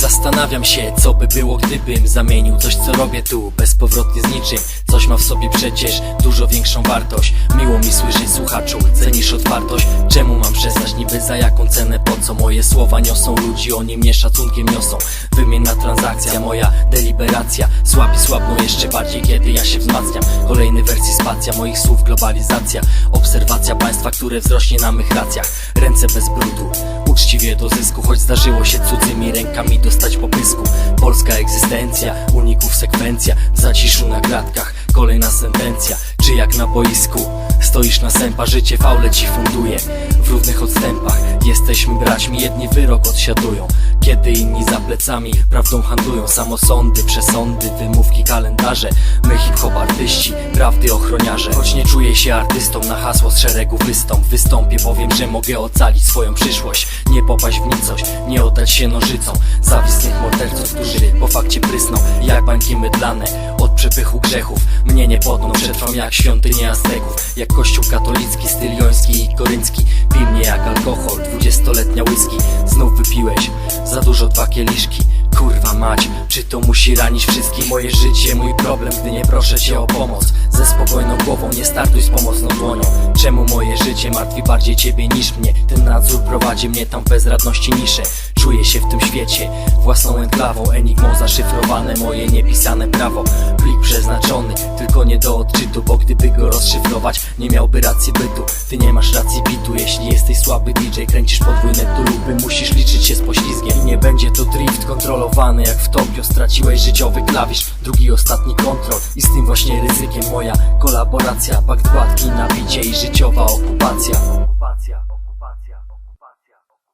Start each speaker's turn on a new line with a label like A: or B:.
A: Zastanawiam się, co by było, gdybym zamienił coś, co robię tu. Bezpowrotnie z niczym, coś ma w sobie przecież dużo większą wartość. Miło mi słyszeć słuchaczu, cenisz otwartość. Czemu mam przestać, niby za jaką cenę, po co Moje słowa niosą? Ludzi, oni mnie szacunkiem niosą. Wymienna transakcja, moja deliberacja. Słabi słabną jeszcze bardziej, kiedy ja się wzmacniam. Kolejny wersji spacja, moich słów globalizacja. Obserwacja państwa, które wzrośnie na mych racjach. Ręce bez brudu, uczciwie do zysku Choć zdarzyło się cudzymi rękami dostać po pysku Polska egzystencja, uników sekwencja W zaciszu na kratkach, kolejna sentencja. Czy jak na boisku Stoisz na sępa, życie faule ci funduje. W równych odstępach Jesteśmy braćmi, jedni wyrok odsiadują. Kiedy inni za plecami prawdą handlują Samosądy, przesądy, wymówki, kalendarze My hip-hop artyści, prawdy ochroniarze. Choć nie czuję się artystą, na hasło z szeregu wystąp. Wystąpię, powiem, że mogę ocalić swoją przyszłość. Nie popaść w nicość, nie oddać się nożycom. Zawistnych morderców, którzy po fakcie prysną Jak bańki mydlane od przepychu grzechów. Mnie nie podną, przetrwam jak świątynie Azteków Jak kościół katolicki, styl joński i koryncki Pij mnie jak alkohol, dwudziestoletnia whisky. Znów wypiłeś za dużo dwa kieliszki. Kurwa mać, czy to musi ranić wszystkich? Moje życie, mój problem, gdy nie proszę cię o pomoc. Ze spokojną głową nie startuj z pomocną dłonią. Czemu moje życie martwi bardziej ciebie niż mnie? Ten nadzór prowadzi mnie tam bezradności nisze Czuję się w tym świecie własną enklawą. Enigmą zaszyfrowane moje niepisane prawo przeznaczony tylko nie do odczytu Bo gdyby go rozszyfrować nie miałby racji bytu. Ty nie masz racji bitu Jeśli jesteś słaby DJ kręcisz podwójne tuluby Musisz liczyć się z poślizgiem. I nie będzie to drift kontrolowany jak w Tokio Straciłeś życiowy klawisz Drugi ostatni kontrol. I z tym właśnie ryzykiem moja kolaboracja Pakt gładki nabicie i życiowa okupacja